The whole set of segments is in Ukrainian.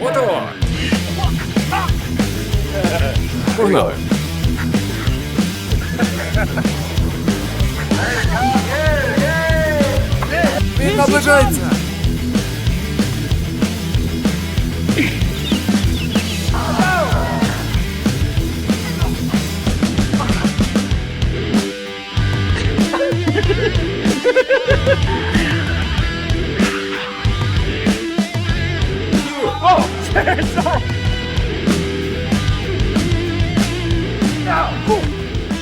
Готово! Погнали! Він наближається!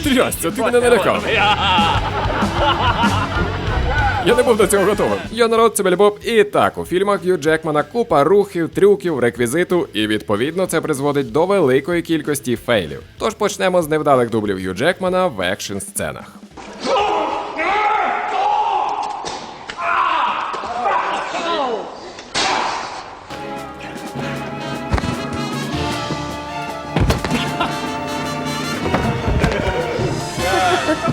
Трясся, ти мене налякав. Я не був до цього готовий. Я народ, це Боб. І так, у фільмах Гью Джекмана купа рухів, трюків, реквізиту, і відповідно це призводить до великої кількості фейлів. Тож почнемо з невдалих дублів Гью Джекмана в екшн сценах.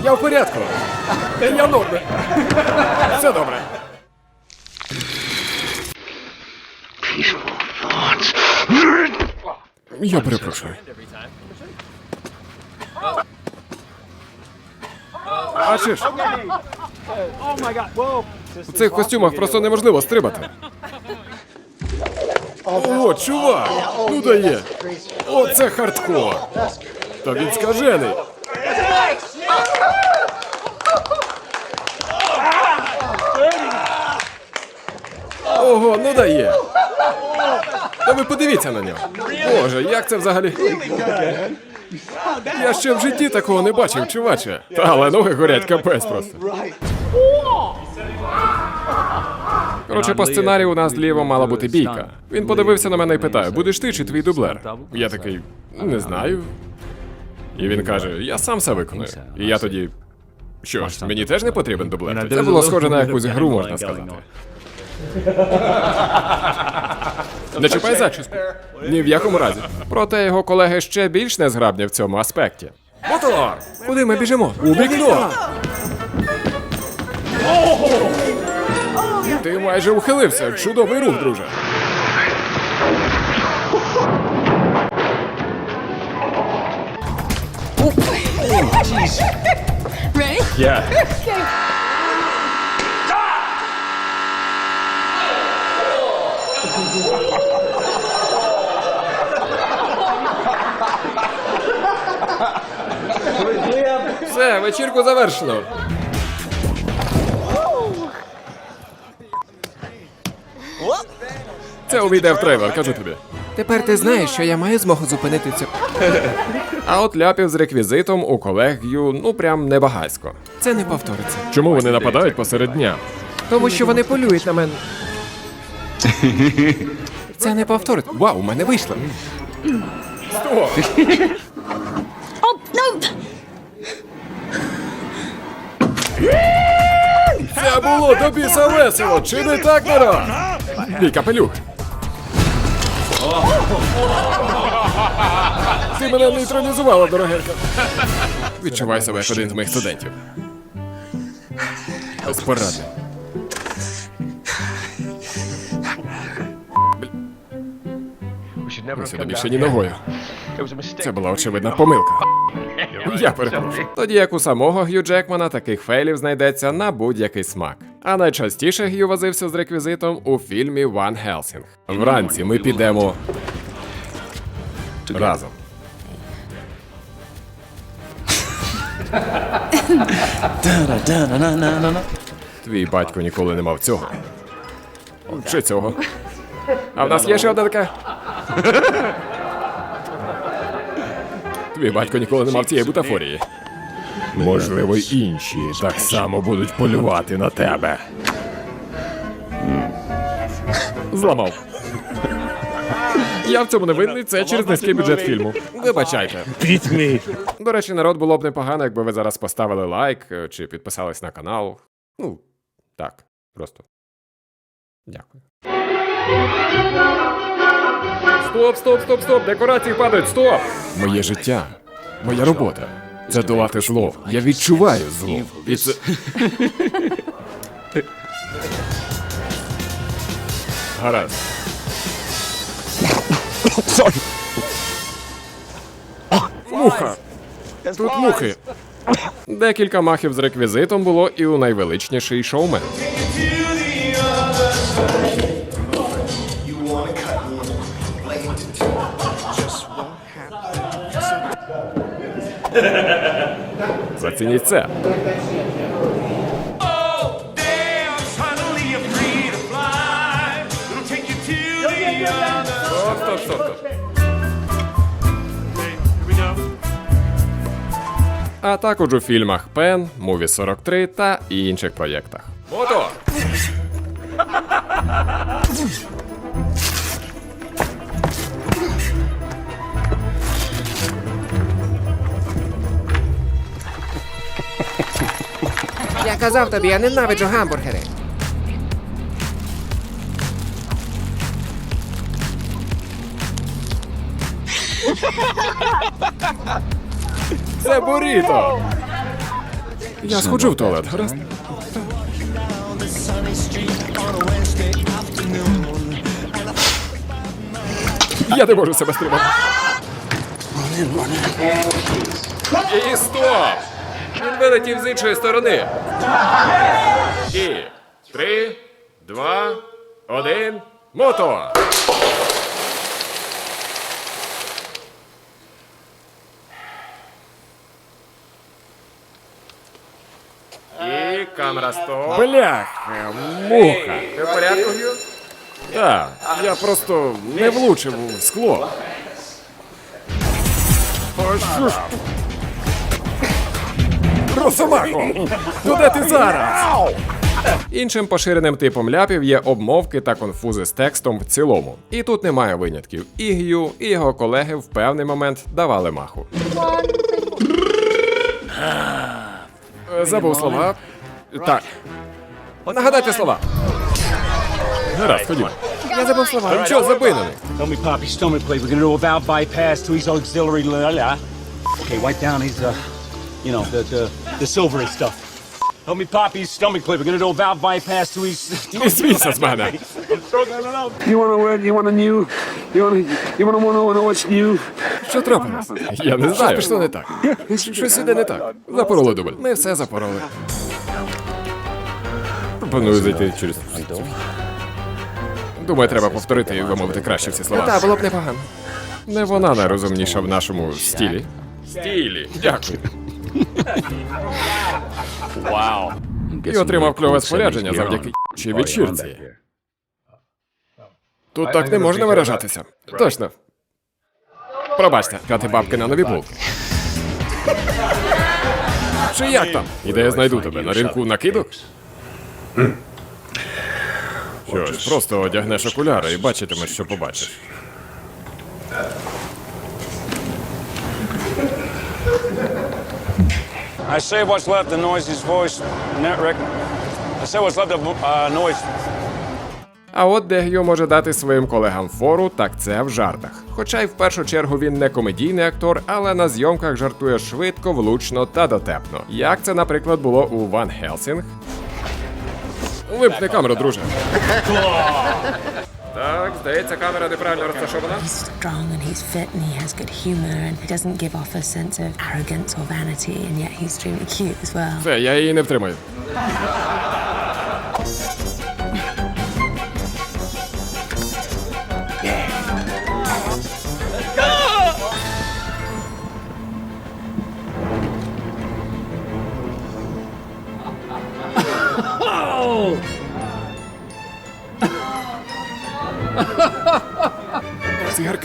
Я в порядку. Я норми. Все добре. Я перепрошую. Бачиш? В цих костюмах просто неможливо стрибати. О, чувак! Ну дає! Оце хардкор! Та він скажений! Ого, ну дає. Та ви подивіться на нього. Боже, як це взагалі? Я ще в житті такого не бачив, чуваче. Та але ноги горять капець просто. Коротше, по сценарію у нас зліва мала бути бійка. Він подивився на мене і питає: будеш ти чи твій дублер? Я такий, не знаю. І він каже: я сам все виконую. І я тоді. Що ж, мені теж не потрібен дублер. Це було схоже на якусь гру, можна сказати. Не чіпай зачіску. Ні в якому разі. Проте його колеги ще більш незграбні в цьому аспекті. Мотор! Куди ми біжимо? У вікно! Ти майже ухилився. Чудовий рух, друже. Ready? Все, вечірку завершено. Це увійде в трейлер, кажу тобі. Тепер ти знаєш, що я маю змогу зупинити цю. А от ляпів з реквізитом у колег Ю, ну прям небагацько. Це не повториться. Чому вони нападають посеред дня? Тому що вони полюють на мене. Це не повториться. Вау, у мене вийшло. Стоп! Oh, no! Це було до біса весело, чи не так, народ? Мій капелюх. Ти мене нейтралізувала, дорогенька. Відчувай себе як один з моїх студентів. Безпорадний. Ми сюди більше ні ногою. Це була очевидна помилка. Я перепрошую. Тоді як у самого Г'ю Джекмана таких фейлів знайдеться на будь-який смак. А найчастіше Г'ю возився з реквізитом у фільмі Ван Хелсінг. Вранці ми підемо разом. Твій батько ніколи не мав цього. Чи цього? А в нас є ще одна така. Твій батько ніколи не мав цієї бутафорії. Можливо, й інші так само будуть полювати на тебе. Зламав. Я в цьому не винний, це через низький бюджет фільму. Вибачайте. До речі, народ було б непогано, якби ви зараз поставили лайк е, чи підписались на канал. Ну, так, просто. Дякую. Стоп, стоп, стоп, стоп! Декорації падають, стоп! Моє життя, моя робота. Це долати зло. Я відчуваю зло. І це. Гаразд. Sorry. Муха. Тут мухи. Декілька махів з реквізитом було і у найвеличніший шоумен. we go. А також у фільмах Пен, Муві 43 та інших проєктах. Мотор! Казав тобі, я ненавиджу гамбургери. Це буріто! Я сходжу в туалет, гаразд? Я не можу себе стримати. І стоп! Він вилетів з іншої сторони. І три, два, один, мотор! І камера стоп. Бляха, муха. Ти в порядку, Гю? Так, я просто не влучив в скло. О, що ж? Росомахо! Ну ти зараз? Іншим поширеним типом ляпів є обмовки та конфузи з текстом в цілому. І тут немає винятків. І Гю, і його колеги в певний момент давали маху. Забув слова. Так. Нагадайте слова. Гаразд, ходімо. Я забув слова. Там що забинений? Help me pop his stomach, please. We're gonna do a valve bypass to his auxiliary. La, la. Okay, wipe down his, uh, you know, the the, the silvery stuff. Help me pop his stomach, please. We're gonna do a valve bypass to his. Не смійся з мене. You wanna wear? You wanna new? You wanna? You wanna wanna know what's new? Що трапилось? Я не знаю. Що не так? Щось іде не так. Запороли дубль. Ми все запороли. Пропоную зайти через. Думаю, треба повторити і вимовити краще всі слова. Та було б непогано. Не вона найрозумніша в нашому стілі. Стілі. Дякую. Вау. І отримав кльове спорядження завдяки чи вечірці. Тут так не можна виражатися. Точно. Пробачте, кати бабки на нові булки. Чи як там? І де я знайду тебе? На ринку накидок? Що ж, просто одягнеш окуляри і бачитимеш, що побачиш. I say what's left of Noisy's voice, net Rick. I say what's left of uh, Noise. А от де Гьо може дати своїм колегам фору, так це в жартах. Хоча й в першу чергу він не комедійний актор, але на зйомках жартує швидко, влучно та дотепно. Як це, наприклад, було у Ван Хелсінг. Вимкни камеру, друже. Так, здається, камера неправильно розташована. He's strong and he's fit and he has good humor and he doesn't give off a sense of arrogance or vanity and yet he's extremely cute as well. Все, я її не втримаю.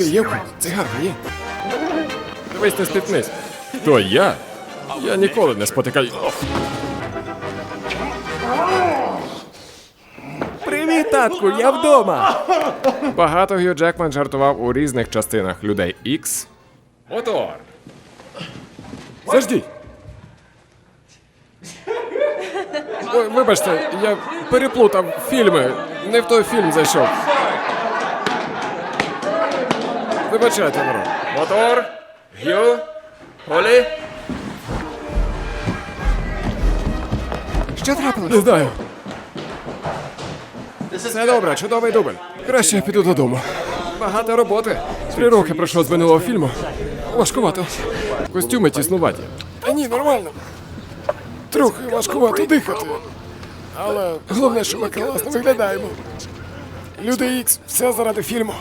Цигарка є? Цигарка є. Дивись, не спітнись. Хто я? Я ніколи не спотикаю. Привіт, татку, я вдома. Багато Гью Джекман жартував у різних частинах людей Ікс. Мотор. Заждіть. Ой, вибачте, я переплутав фільми. Не в той фільм зайшов. Вибачайте, народ. Мотор. Гью. Олі. Що трапилось? Не знаю. Все добре, чудовий дубль. Краще я піду додому. Багато роботи. Три роки пройшло з минулого фільму. Важкувато. Костюми тіснуваті. Та ні, нормально. Трохи важкувато дихати. Але головне, що ми класно виглядаємо. Люди Ікс, все заради фільму.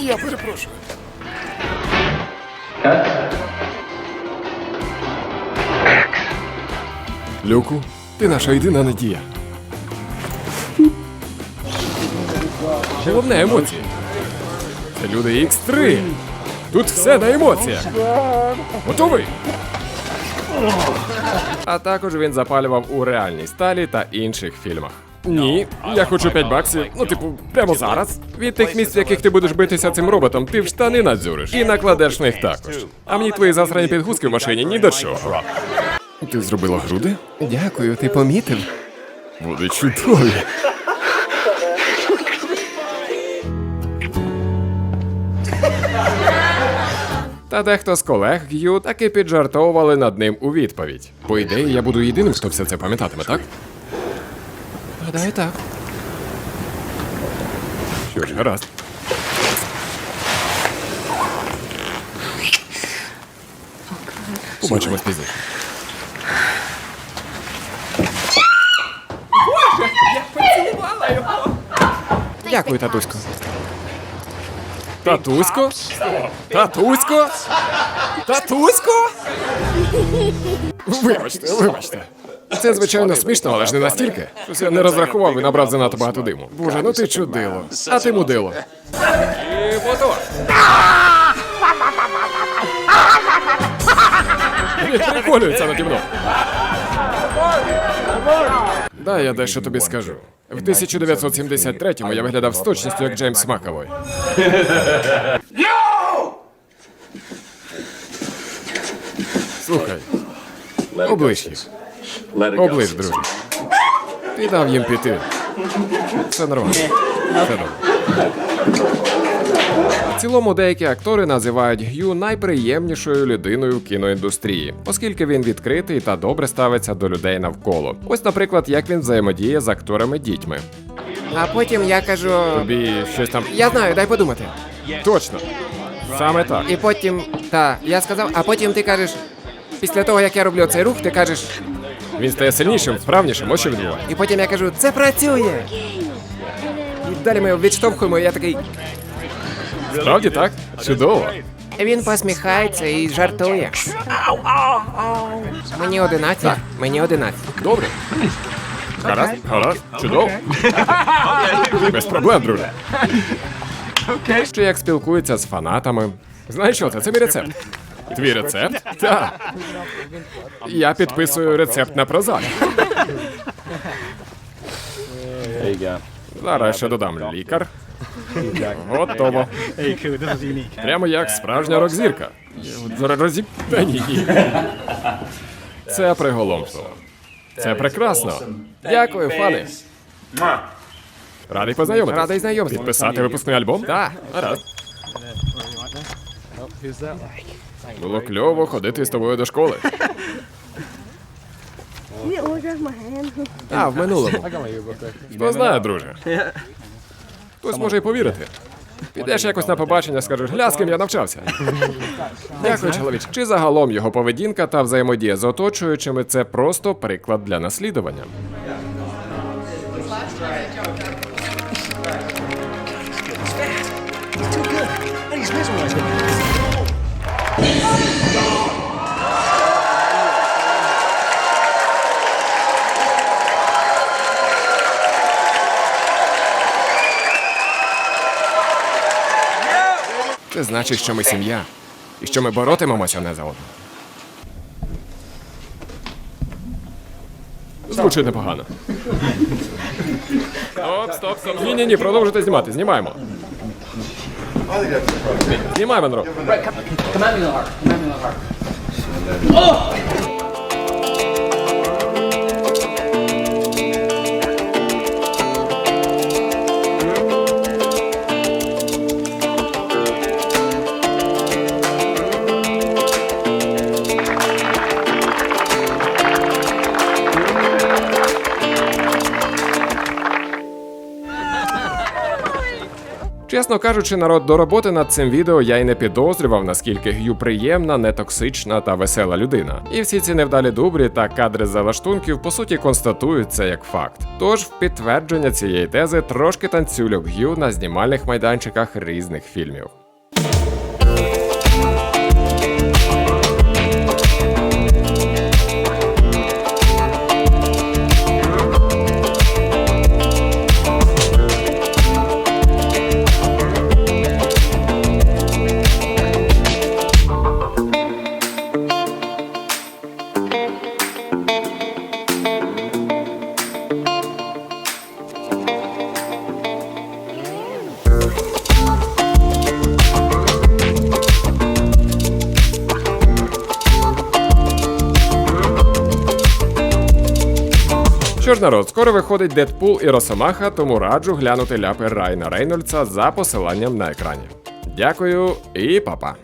Я перепрошую. Люку, ти наша єдина надія. Головне емоції. Це люди X3. Тут все на емоціях. Готовий? А також він запалював у реальній сталі та інших фільмах. Ні, я хочу 5 баксів. Ну, типу, прямо зараз. Від тих місць, в яких ти будеш битися цим роботом, ти в штани надзюриш і накладеш на них також. А мені твої засрані підгузки в машині ні до чого. Ти зробила груди? Дякую, ти помітив. Буде чудові. Та дехто з колег Г'ю таки піджартовували над ним у відповідь. По ідеї, я буду єдиним, хто все це пам'ятатиме, так? Гадаю, так. Що ж, гаразд. Побачимось пізніше. Дякую, татусько. Татусько? Татусько? Татусько? Вибачте, вибачте. Це, звичайно, смішно, але ж не настільки. Щось я не розрахував і набрав занадто багато диму. Боже, ну ти чудило. А ти мудило. І мотор. Він приколюється наді мною. Дай я дещо тобі скажу. В 1973-му я виглядав з точністю як Джеймс Маковой. Слухай, оближ їх. Оближ, друже. Ти дав їм піти. Все нормально. Все добре. В цілому деякі актори називають Г'ю найприємнішою людиною в кіноіндустрії, оскільки він відкритий та добре ставиться до людей навколо. Ось, наприклад, як він взаємодіє з акторами дітьми. А потім я кажу. Тобі щось там Я знаю, дай подумати. точно. Саме так. І потім. Та, я сказав, а потім ти кажеш. Після того, як я роблю цей рух, ти кажеш. Він стає сильнішим, вправнішим, ось що відбувається. І потім я кажу, це працює. І далі ми відштовхуємо, і я такий. Справді так? Чудово. Він посміхається і жартує. Мені 11. Мені 11. Добре. Гаразд, гаразд, чудово. Без проблем, друже. Ще як спілкується з фанатами. Знаєш що, це, це мій рецепт. Твій рецепт? Так. Я підписую рецепт на прозак. Зараз ще додам лікар. Готово. Прямо як справжня рок-зірка. Та ні, ні. Це приголомшливо. Це прекрасно. Дякую, фани. Радий познайомитися. Радий знайомству. Підписати випускний альбом? Так. Гаразд. Було кльово ходити з тобою до школи. А, в минулому. Хто знає, друже. Хтось може й повірити. Підеш якось на побачення, скажеш, гля, з ким я навчався. Дякую, чоловіч. Чи загалом його поведінка та взаємодія з оточуючими це просто приклад для наслідування. Це значить, що ми сім'я. І що ми боротимемося одне за одного. Звучить непогано. Стоп, стоп, стоп. Ні, ні, ні, продовжуйте знімати. Знімаємо. Знімай, Монро. Чесно кажучи, народ до роботи над цим відео я й не підозрював, наскільки Г'ю приємна, нетоксична та весела людина. І всі ці невдалі дублі та кадри залаштунків по суті констатують це як факт. Тож, в підтвердження цієї тези трошки танцюльок Г'ю на знімальних майданчиках різних фільмів. Народ, скоро виходить Дедпул і Росомаха, тому раджу глянути ляпи Райна Рейнольдса за посиланням на екрані. Дякую і па-па.